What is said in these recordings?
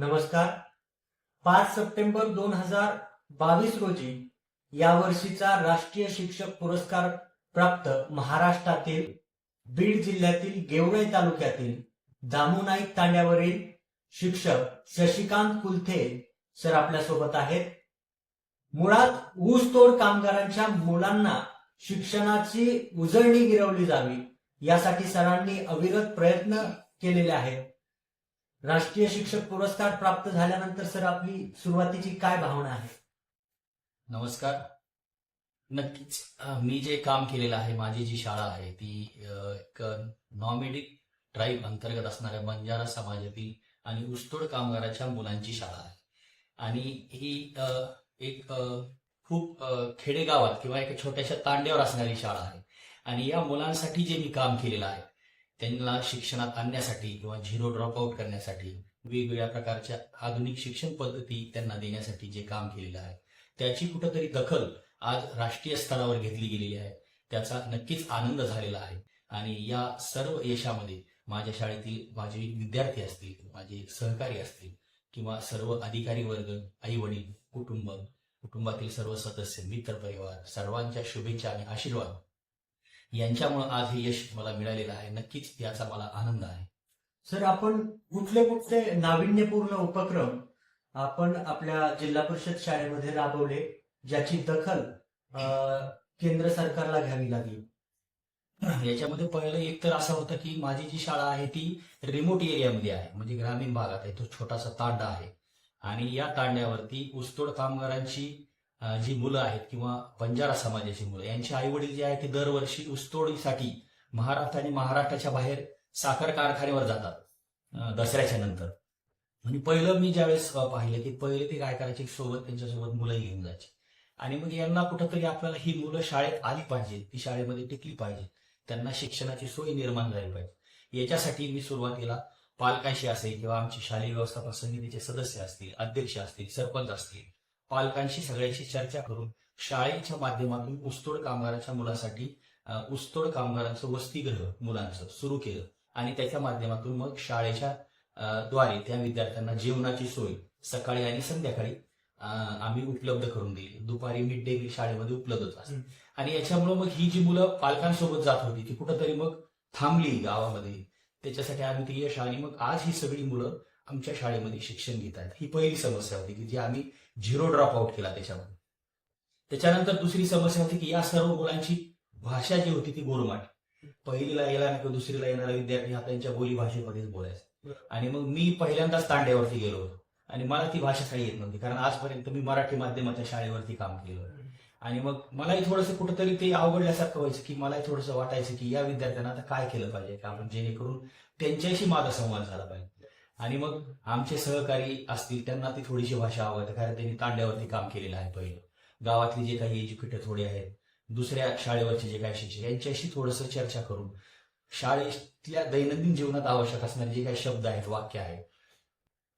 नमस्कार. पाच सप्टेंबर दोन हजार बावीस रोजी या वर्षीचा राष्ट्रीय शिक्षक पुरस्कार प्राप्त महाराष्ट्रातील बीड जिल्ह्यातील गेवराई तालुक्यातील दामुनाईक तांड्यावरील शिक्षक शशिकांत कुलथे सर आपल्यासोबत आहेत. मुळात ऊसतोड कामगारांच्या मुलांना शिक्षणाची उजळणी गिरवली जावी यासाठी सरांनी अविरत प्रयत्न केलेले आहेत. राष्ट्रीय शिक्षक पुरस्कार प्राप्त झाल्यानंतर सर आपली सुरुवातीची काय भावना आहे? नमस्कार. नक्कीच मी जे काम केलेलं आहे माझी जी शाळा आहे ती एक नॉमेडिक ट्राईब अंतर्गत असणाऱ्या बंजारा समाजातील आणि ऊसतोड कामगाराच्या मुलांची शाळा आहे. आणि ही एक खूप खेडेगावात किंवा एका छोट्याशा तांड्यावर असणारी शाळा आहे. आणि या मुलांसाठी जे मी काम केलेलं आहे त्यांना शिक्षणात आणण्यासाठी किंवा झिरो ड्रॉपआउट करण्यासाठी वेगवेगळ्या प्रकारच्या आधुनिक शिक्षण पद्धती त्यांना देण्यासाठी जे काम केलेलं आहे. त्याची कुठंतरी दखल आज राष्ट्रीय स्तरावर घेतली गेलेली आहे. त्याचा नक्कीच आनंद झालेला आहे. आणि या सर्व यशामध्ये माझ्या शाळेतील माझे विद्यार्थी असतील माझे सहकारी असतील किंवा सर्व अधिकारी वर्ग आई वडील कुटुंब कुटुंबातील सर्व सदस्य मित्रपरिवार सर्वांच्या शुभेच्छा आणि आशीर्वाद यांच्यामुळे आज हे यश मला मिळालेलं आहे. नक्कीच याचा मला आनंद आहे. सर आपण कुठले कुठले नाविन्यपूर्ण उपक्रम आपण आपल्या जिल्हा परिषद शाळेमध्ये राबवले ज्याची दखल केंद्र सरकारला घ्यावी लागली? याच्यामध्ये पहिलं एक तर असं होतं की माझी जी शाळा आहे ती रिमोट एरियामध्ये आहे म्हणजे ग्रामीण भागात आहे. तो छोटासा तांडा आहे. आणि या तांड्यावरती ऊसतोड कामगारांची जी मुलं आहेत किंवा बंजारा समाजाची मुलं यांची आई वडील जे आहेत ते दरवर्षी ऊसतोडीसाठी महाराष्ट्र आणि महाराष्ट्राच्या बाहेर साखर कारखान्यावर जातात दसऱ्याच्या नंतर. आणि पहिलं मी ज्यावेळेस पाहिलं की पहिले ते काय करायचे सोबत त्यांच्यासोबत मुलं घेऊन जायची. आणि मग यांना कुठंतरी आपल्याला ही मुलं शाळेत आली पाहिजे ती शाळेमध्ये टिकली पाहिजे त्यांना शिक्षणाची सोय निर्माण झाली पाहिजे. याच्यासाठी मी सुरुवातीला पालकांशी असेल किंवा आमची शालेय व्यवस्थापन समितीचे सदस्य असतील अध्यक्ष असतील सरपंच असतील पालकांशी सगळ्यांशी चर्चा करून शाळेच्या माध्यमातून ऊसतोड कामगाराच्या मुलांसाठी ऊसतोड कामगारांचं वसतिगृह मुलांचं सुरू केलं. आणि त्याच्या माध्यमातून मग शाळेच्या द्वारे त्या विद्यार्थ्यांना जेवणाची सोय सकाळी आणि संध्याकाळी आम्ही उपलब्ध करून दिली. दुपारी मिड डे मील शाळेमध्ये उपलब्ध असते. आणि याच्यामुळे मग ही जी मुलं पालकांसोबत जात होती ती कुठंतरी मग थांबली गावामध्ये. त्याच्यासाठी आम्ही ती यश आणि मग आज ही सगळी मुलं आमच्या शाळेमध्ये शिक्षण घेत आहेत. ही पहिली समस्या होती की जी आम्ही झिरो ड्रॉप आउट केला त्याच्यामध्ये. त्याच्यानंतर दुसरी समस्या होती की या सर्व मुलांची भाषा जी होती ती गोरमाट. पहिलीला येणार नाही किंवा दुसरीला येणारा विद्यार्थी हा त्यांच्या बोली भाषेमध्येच बोलायचा. आणि मग मी पहिल्यांदाच तांड्यावरती गेलो होतो. आणि मला ती भाषा काही येत नव्हती कारण आजपर्यंत मी मराठी माध्यमाच्या शाळेवरती काम केलं आणि मग मलाही थोडंसं कुठंतरी ते आवडल्यासारखं व्हायचं की मलाही थोडंसं वाटायचं की या विद्यार्थ्यांना आता काय केलं पाहिजे का आपण जेणेकरून त्यांच्याशी माझा संवाद झाला पाहिजे. आणि मग आमचे सहकारी असतील त्यांना ती थोडीशी भाषा आवडते कारण त्यांनी तांड्यावरती काम केलेलं आहे पहिलं. गावातली जे काही एज्युकेटेड थोडे आहेत दुसऱ्या शाळेवरचे जे काही शिक्षक यांच्याशी थोडंसं चर्चा करून शाळेतल्या दैनंदिन जीवनात आवश्यक असणारे जे काही शब्द आहेत वाक्य आहेत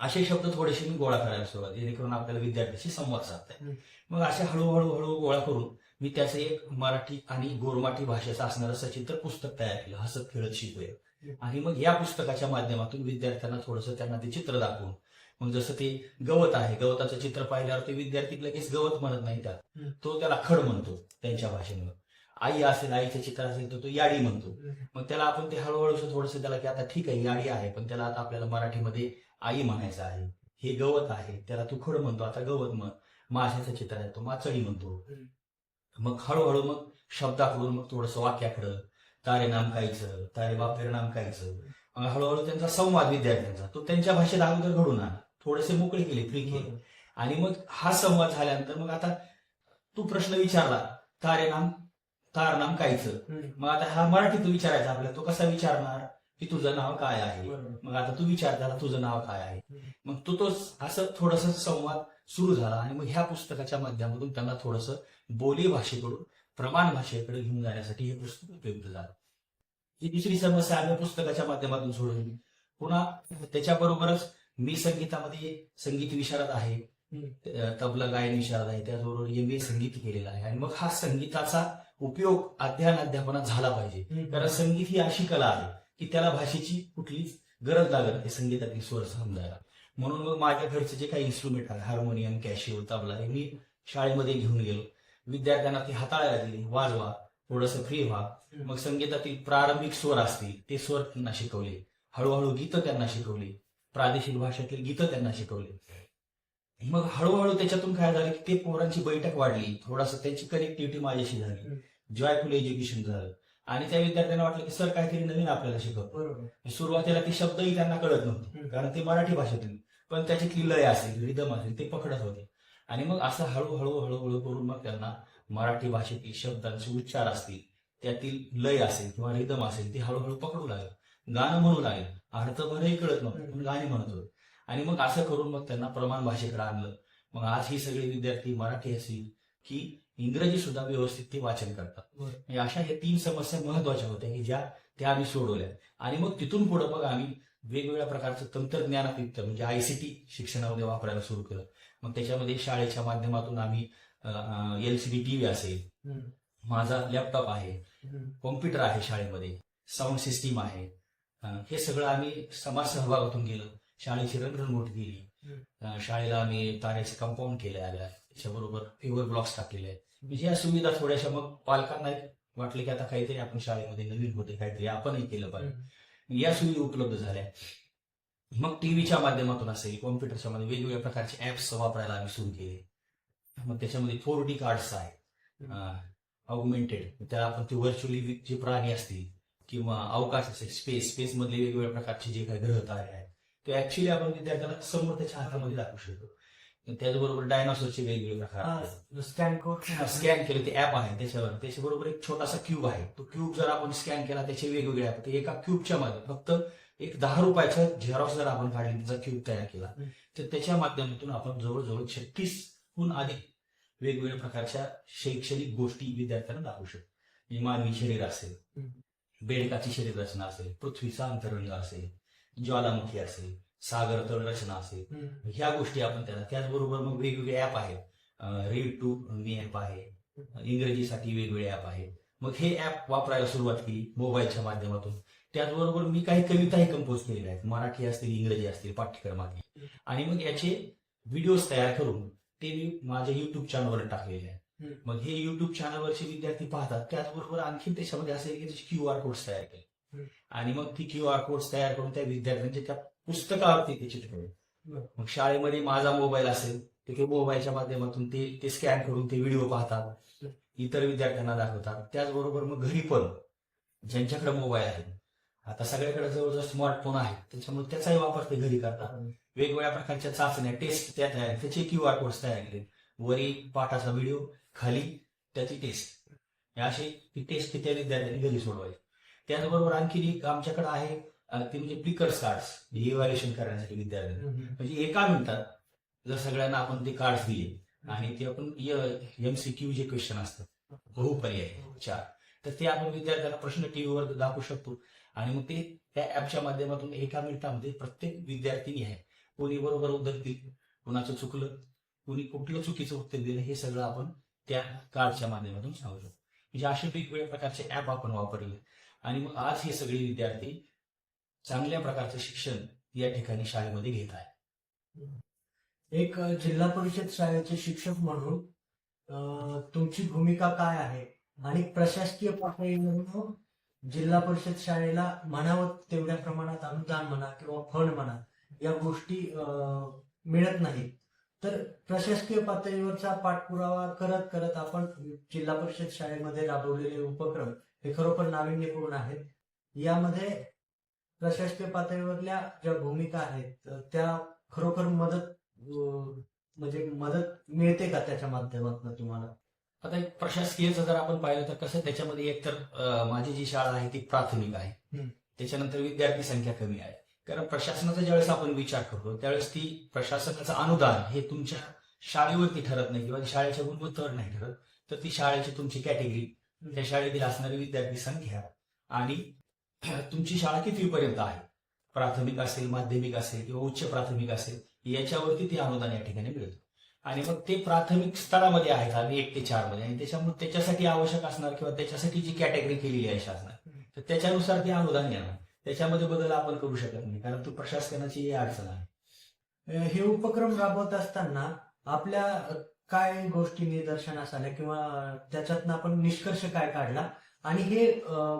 असे शब्द थोडेसे मी गोळा करायला सुरुवात जेणेकरून आपल्याला विद्यार्थ्याशी संवाद साधता येईल. मग असे हळूहळू हळू गोळा करून मी त्याचं एक मराठी आणि गोरमाठी भाषेचं असणारं सचित्र पुस्तक तयार केलं हसत खेळत शिकूया. आणि मग या पुस्तकाच्या माध्यमातून विद्यार्थ्यांना थोडंसं त्यांना ते चित्र दाखवून. मग जसं ते गवत आहे गवताचं चित्र पाहिल्यावर ते विद्यार्थी लगेच गवत म्हणत नाही त्यात तो त्याला खड म्हणतो त्यांच्या भाषेनं आई असेल आईचं चित्र असेल तर तो याडी म्हणतो. मग त्याला आपण ते हळूहळू थोडंसं त्याला की आता ठीक आहे याडी आहे पण त्याला आता आपल्याला मराठीमध्ये आई म्हणायचं आहे हे गवत आहे त्याला तू खड म्हणतो आता गवत म्हण. माशाचं चित्र आहे तो माचळी म्हणतो. मग हळूहळू मग शब्दाकडून मग थोडंसं वाक्याकडं तारे नाम कायचं तारे बापेर नाम कायचं. मग हळूहळू त्यांचा संवाद विद्यार्थ्यांचा तो त्यांच्या भाषेत अगोदर घडून आणा थोडेसे मोकळे केले फ्री केले. आणि मग हा संवाद झाल्यानंतर मग आता तू प्रश्न विचारला तारे नाम तार नाम कायचं? मग आता हा मराठीत विचारायचा आपल्याला तो कसा विचारणार? की तुझं नाव काय आहे? मग आता तू विचार त्याला तुझं नाव काय आहे? मग तो तो असं थोडस संवाद सुरू झाला. आणि मग ह्या पुस्तकाच्या माध्यमातून त्यांना थोडस बोली भाषेकडून प्रमाण भाषेकडे घेऊन जाण्यासाठी हे पुस्तक उपयुक्त झालं. ही दुसरी समस्या आम्ही पुस्तकाच्या माध्यमातून सोडवली पुन्हा त्याच्याबरोबरच मी संगीतामध्ये संगीत विशारद आहे तबला गायन विशारद आहे त्याचबरोबर एम ए संगीत केलेला आहे. आणि मग हा संगीताचा उपयोग अध्ययन अध्यापनात झाला पाहिजे. कारण संगीत ही अशी कला आहे की त्याला भाषेची कुठलीच गरज लागत नाही संगीतातील स्वर समजायला. म्हणून मग माझ्या घरचे जे काही इन्स्ट्रुमेंट आहे हार्मोनियम कॅशिओ तबला हे मी शाळेमध्ये घेऊन गेलो. विद्यार्थ्यांना ते हाताळायला दिले. वाजवा थोडंसं फ्री व्हा. मग संगीतातील प्रारंभिक स्वर असतील ते स्वर त्यांना शिकवले. हळूहळू गीतं त्यांना शिकवली. प्रादेशिक भाषेतील गीतं त्यांना शिकवली. मग हळूहळू त्याच्यातून काय झालं की ते पोरांची बैठक वाढली. थोडासा त्यांची कनेक्टिव्हिटी माझ्याशी झाली. जॉयफुल एज्युकेशन झालं. आणि त्या विद्यार्थ्यांना वाटलं की सर काहीतरी नवीन आपल्याला शिकवतो. बरोबर. सुरुवातीला ती शब्दही त्यांना कळत नव्हते. कारण ते मराठी भाषेतील. पण त्याच्यातली लय असेल रिदम असेल ते पकडत होते. आणि मग असं हळूहळू हळूहळू करून मग त्यांना मराठी भाषेतील शब्दांचे उच्चार असतील त्यातील लय असेल किंवा रिदम असेल ते हळूहळू पकडू लागलं. गाणं म्हणू लागले. अर्थ भरही कळत नव्हतं पण गाणी म्हणत होते. आणि मग असं करून मग त्यांना प्रमाण भाषेकडे आणलं. मग आज ही सगळे विद्यार्थी मराठी असेल की इंग्रजी सुद्धा व्यवस्थित ते वाचन करतात. म्हणजे अशा ह्या तीन समस्या महत्त्वाच्या होत्या की ज्या त्या आम्ही सोडवल्या. आणि मग तिथून पुढे मग आम्ही वेगवेगळ्या प्रकारचं तंत्रज्ञानायुक्त म्हणजे आयसीटी शिक्षणामध्ये वापरायला सुरू केलं. मग त्याच्यामध्ये शाळेच्या माध्यमातून आम्ही एल सी डी टीव्ही असेल माझा लॅपटॉप आहे कॉम्प्युटर आहे शाळेमध्ये साऊंड सिस्टीम आहे. हे सगळं आम्ही समाज सहभागातून गेलं. शाळेची रंगरंगोट अं, शाळेला आम्ही ताऱ्याचे कंपाऊंड केले आल्या. त्याच्याबरोबर फेवर ब्लॉक्स टाकलेले आहेत. म्हणजे या सुविधा थोड्याशा मग पालकांना वाटले की आता काहीतरी आपण शाळेमध्ये नवीन होते काहीतरी आपणही केलं पाहिजे. या सुविधा उपलब्ध झाल्या. मग टीव्हीच्या माध्यमातून असेल कॉम्प्युटरच्या मध्ये वेगवेगळ्या प्रकारचे ऍप्स वापरायला आम्ही सुरू केले. मग त्याच्यामध्ये फोर डी कार्ड्स आहेत. ऑगमेंटेड त्या आपण ते व्हर्च्युअली जे प्राणी असतील किंवा अवकाश असेल स्पेस स्पेस मधले वेगवेगळ्या प्रकारचे जे काही ग्रह तारे आहेत ते ऍक्च्युली आपण विद्यार्थ्याला समोर त्याच्या हातामध्ये दाखवू शकतो. त्याचबरोबर डायनासोरचे वेगवेगळे प्रकार स्कॅन स्कॅन केले ते ऍप आहे त्याच्यावर. त्याच्याबरोबर एक छोटासा क्यूब आहे. तो क्यूब जर आपण स्कॅन केला त्याचे वेगवेगळे ऍप ते एका क्यूबच्या मध्ये फक्त एक दहा रुपयाचा झेरॉक्स जर आपण काढली त्याचा क्यूब तयार केला. तर त्याच्या माध्यमातून आपण जवळजवळ छत्तीस हून अधिक वेगवेगळ्या प्रकारच्या शैक्षणिक गोष्टी विद्यार्थ्यांना दाखवू शकतो. म्हणजे मानवी शरीर असेल. बेडकाची शरीर रचना असेल पृथ्वीचा अंतरंग असेल ज्वालामुखी असेल सागर तळ रचना असेल ह्या गोष्टी आपण त्याला त्याचबरोबर मग वेगवेगळे ऍप आहेत. रीड टू मी ऍप आहे. इंग्रजीसाठी वेगवेगळे ऍप आहेत. मग हे ऍप वापरायला सुरुवात केली मोबाईलच्या माध्यमातून. त्याचबरोबर मी काही कविताही कंपोज केलेल्या आहेत. मराठी असतील इंग्रजी असतील पाठ्यक्रमातील आणि मग याचे व्हिडिओज तयार करून ते मी माझ्या युट्यूब चॅनलवर टाकलेले आहेत. मग हे युट्यूब चॅनलवरचे विद्यार्थी पाहतात. त्याचबरोबर आणखी त्याच्यामध्ये असं आहे की त्याचे क्यू आर कोड्स तयार केले. आणि मग ती क्यू आर कोड्स तयार करून त्या विद्यार्थ्यांच्या त्या पुस्तकावरती ते बरं. मग शाळेमध्ये माझा मोबाईल असेल तर ते मोबाईलच्या माध्यमातून ते ते स्कॅन करून ते व्हिडिओ पाहतात. इतर विद्यार्थ्यांना दाखवतात. त्याचबरोबर मग घरी पण ज्यांच्याकडे मोबाईल आहे आता सगळ्याकडे जवळजवळ स्मार्टफोन आहे त्याच्यामुळे त्याचाही वापर ते घरी करतात. वेगवेगळ्या प्रकारच्या चाचण्या टेस्ट त्यात आहे त्याचे क्यू आर कोड्स तयार केले वरी पाठाचा व्हिडिओ खाली त्याची टेस्ट हे अशी ती टेस्ट त्या विद्यार्थ्यांनी घरी सोडवायची. त्याचबरोबर आणखी एक आमच्याकडे आहे ते म्हणजे प्लिकर्स कार्ड्स इव्हॅल्युएशन करण्यासाठी विद्यार्थ्यांना. म्हणजे एका मिनिटात जर सगळ्यांना आपण ते कार्ड दिले आणि ते आपण एमसीक्यू जे क्वेश्चन असतात बहुपर्याय चार. तर ते आपण विद्यार्थ्यांना प्रश्न टीव्हीवर दाखवू शकतो. आणि मग ते त्या ऍपच्या माध्यमातून एका मिनिटामध्ये प्रत्येक विद्यार्थिनी आहे. कोणी बरोबर उत्तर दिलं कुणाचं चुकलं कुणी कुठलं चुकीचं उत्तर दिलं हे सगळं आपण त्या कार्डच्या माध्यमातून सांगू शकतो. म्हणजे असे वेगवेगळ्या प्रकारचे ऍप आपण वापरले. आणि मग आज हे सगळे विद्यार्थी चांगल्या प्रकारचं शिक्षण या ठिकाणी शाळेमध्ये घेत आहे एक जिल्हा परिषद शाळेचे शिक्षक म्हणून तुमची भूमिका काय आहे? आणि प्रशासकीय पातळीवरून जिल्हा परिषद शाळेला म्हणावं तेवढ्या प्रमाणात अनुदान म्हणा किंवा फंड म्हणा या गोष्टी मिळत नाही तर प्रशासकीय पातळीवरचा पाठपुरावा करत करत आपण जिल्हा परिषद शाळेमध्ये राबवलेले उपक्रम हे खरोखर नाविन्यपूर्ण आहेत. यामध्ये प्रशासकीय पातळीवरल्या ज्या भूमिका आहेत त्या खरोखर मदत म्हणजे मदत मिळते का त्याच्या माध्यमातून तुम्हाला? आता एक प्रशासकीयचं जर आपण पाहिलं तर कसं त्याच्यामध्ये एकतर अं, माझी जी शाळा आहे ती प्राथमिक आहे. त्याच्यानंतर विद्यार्थी संख्या कमी आहे. कारण प्रशासनाचा ज्यावेळेस आपण विचार करतो त्यावेळेस ती प्रशासनाचं अनुदान हे तुमच्या शाळेवरती ठरत नाही किंवा शाळेच्या गुणवत्तेवर नाही ठरत. तर ती शाळेची तुमची कॅटेगरी त्या शाळेतील असणारी विद्यार्थी संख्या आणि तुमची शाळा कितवीपर्यंत आहे? प्राथमिक असेल माध्यमिक असेल किंवा उच्च प्राथमिक असेल याच्यावरती ते अनुदान या ठिकाणी मिळतं. आणि मग ते प्राथमिक स्तरामध्ये आहेत आम्ही एक ते चारमध्ये. आणि त्याच्यामुळे त्याच्यासाठी आवश्यक असणार किंवा त्याच्यासाठी जी कॅटेगरी केलेली आहे शासनात तर त्याच्यानुसार ते अनुदान येणार. त्याच्यामध्ये बदल आपण करू शकत नाही कारण तो प्रशासनाची अडचण आहे. हे उपक्रम राबवत असताना आपल्या काय गोष्टी निदर्शनास आल्या किंवा त्याच्यातनं आपण निष्कर्ष काय काढला? आणि हे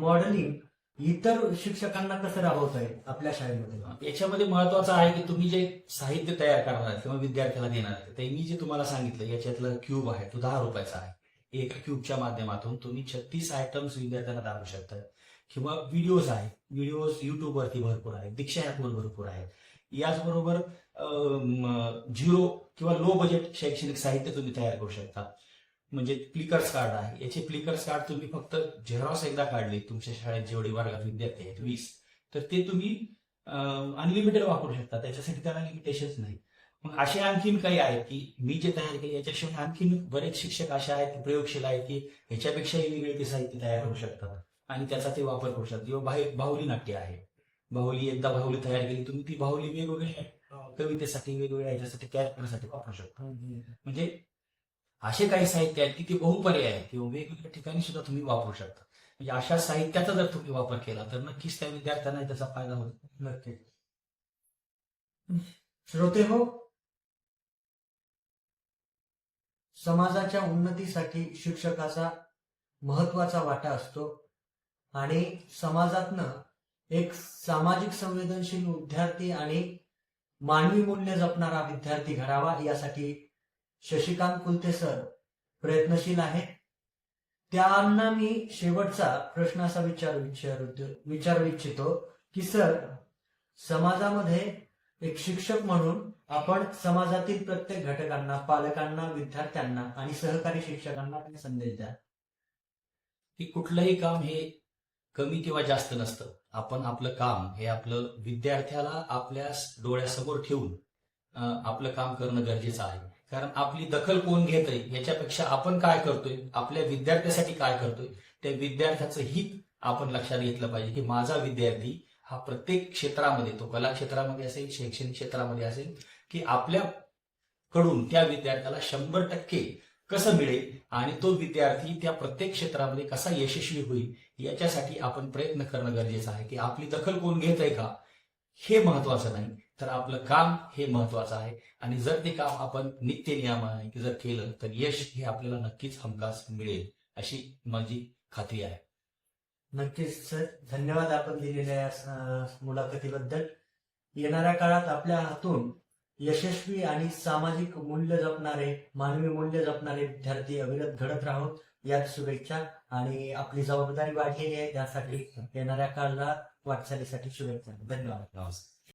मॉडेलिंग इतर शिक्षकांना कसं राबवता येईल आपल्या शाळेमध्ये? याच्यामध्ये महत्वाचं आहे की तुम्ही जे साहित्य तयार करणार किंवा विद्यार्थ्याला देणार ते मी जे तुम्हाला सांगितलं याच्यातलं क्यूब आहे तो दहा रुपयाचा आहे. एका क्यूबच्या माध्यमातून तुम्ही छत्तीस आयटम्स विद्यार्थ्यांना दाखवू शकता. किंवा व्हिडिओज आहेत व्हिडिओज युट्यूबवरती भरपूर आहेत दीक्षा ऍपवर भरपूर आहेत. याचबरोबर झिरो किंवा लो बजेट शैक्षणिक साहित्य तुम्ही तयार करू शकता. म्हणजे प्लिकर्स कार्ड आहे. याचे प्लिकर्स कार्ड तुम्ही फक्त झेरॉक्स एकदा काढले तुमच्या शाळेत जेवढे वर्गात विद्यार्थी आहेत वीस तर ते तुम्ही अनलिमिटेड वापरू शकता. त्याच्यासाठी त्याला लिमिटेशन्स नाही. मग असे आणखीन काही आहेत की मी जे तयार केले याच्याशिवाय आणखीन बरेच शिक्षक असे आहेत की प्रयोगशील आहेत की ह्याच्यापेक्षाही वेगळे ते साहित्य तयार करू शकतात आणि त्याचा ते वापर करू शकतात. किंवा बाहेर बाहुली नाट्य आहे. बाहुली एकदा बाहुली तयार केली तुम्ही ती बाहुली वेगवेगळ्या अं, कवितेसाठी वेगवेगळ्या ह्याच्यासाठी कॅरेक्टरसाठी वापरू शकता. म्हणजे असे काही साहित्य आहेत की ते बहुपर्याय आहेत. किंवा वेगवेगळ्या ठिकाणी सुद्धा तुम्ही वापरू शकता. म्हणजे अशा साहित्याचा जर तुम्ही वापर केला तर नक्कीच त्या विद्यार्थ्यांना त्याचा फायदा होतो नक्की श्रोते हो. समाजाच्या उन्नतीसाठी शिक्षकाचा महत्त्वाचा वाटा असतो. आणि समाजातनं एक सामाजिक संवेदनशील विद्यार्थी आणि मानवी मूल्य जपणारा विद्यार्थी घडावा यासाठी शशिकांत कुलते सर प्रयत्नशील आहेत. त्यांना मी शेवटचा प्रश्न असा विचार विचारू इच्छितो की सर समाजामध्ये एक शिक्षक म्हणून आपण समाजातील प्रत्येक घटकांना पालकांना विद्यार्थ्यांना आणि सहकारी शिक्षकांना काय संदेश द्या. की कुठलंही काम हे कमी किंवा जास्त नसतं. आपण आपलं काम हे आपलं विद्यार्थ्याला आपल्या डोळ्यासमोर ठेवून आपलं काम करणं गरजेचं आहे. कारण आपली दखल कोण घेत आहे याच्यापेक्षा आपण काय करतोय आपल्या विद्यार्थ्यासाठी काय करतोय त्या विद्यार्थ्याचं हित आपण लक्षात घेतलं पाहिजे की माझा विद्यार्थी हा प्रत्येक क्षेत्रामध्ये तो कला क्षेत्रामध्ये असेल शैक्षणिक क्षेत्रामध्ये असेल की आपल्याकडून त्या विद्यार्थ्याला शंभर टक्के कसं मिळेल आणि तो विद्यार्थी त्या प्रत्येक क्षेत्रामध्ये कसा यशस्वी होईल याच्यासाठी आपण प्रयत्न करणं गरजेचं आहे की आपली दखल कोण घेत आहे का हे महत्वाचं नाही. तर आपलं काम हे महत्वाचं आहे. आणि जर ते काम आपण नित्य नियमाने जर केलं तर यश हे आपल्याला नक्कीच हमखास मिळेल अशी माझी खात्री आहे. नक्कीच सर. धन्यवाद आपण दिलेल्या या मुलाखतीबद्दल. येणाऱ्या काळात आपल्या हातून यशस्वी आणि सामाजिक मूल्य जपणारे मानवी मूल्य जपणारे विद्यार्थी अविरत घडत राहोत याच शुभेच्छा आणि आपली जबाबदारी वाढलेली आहे. त्यासाठी येणाऱ्या काळाला वाटचालीसाठी शुभेच्छा. धन्यवाद. नमस्कार.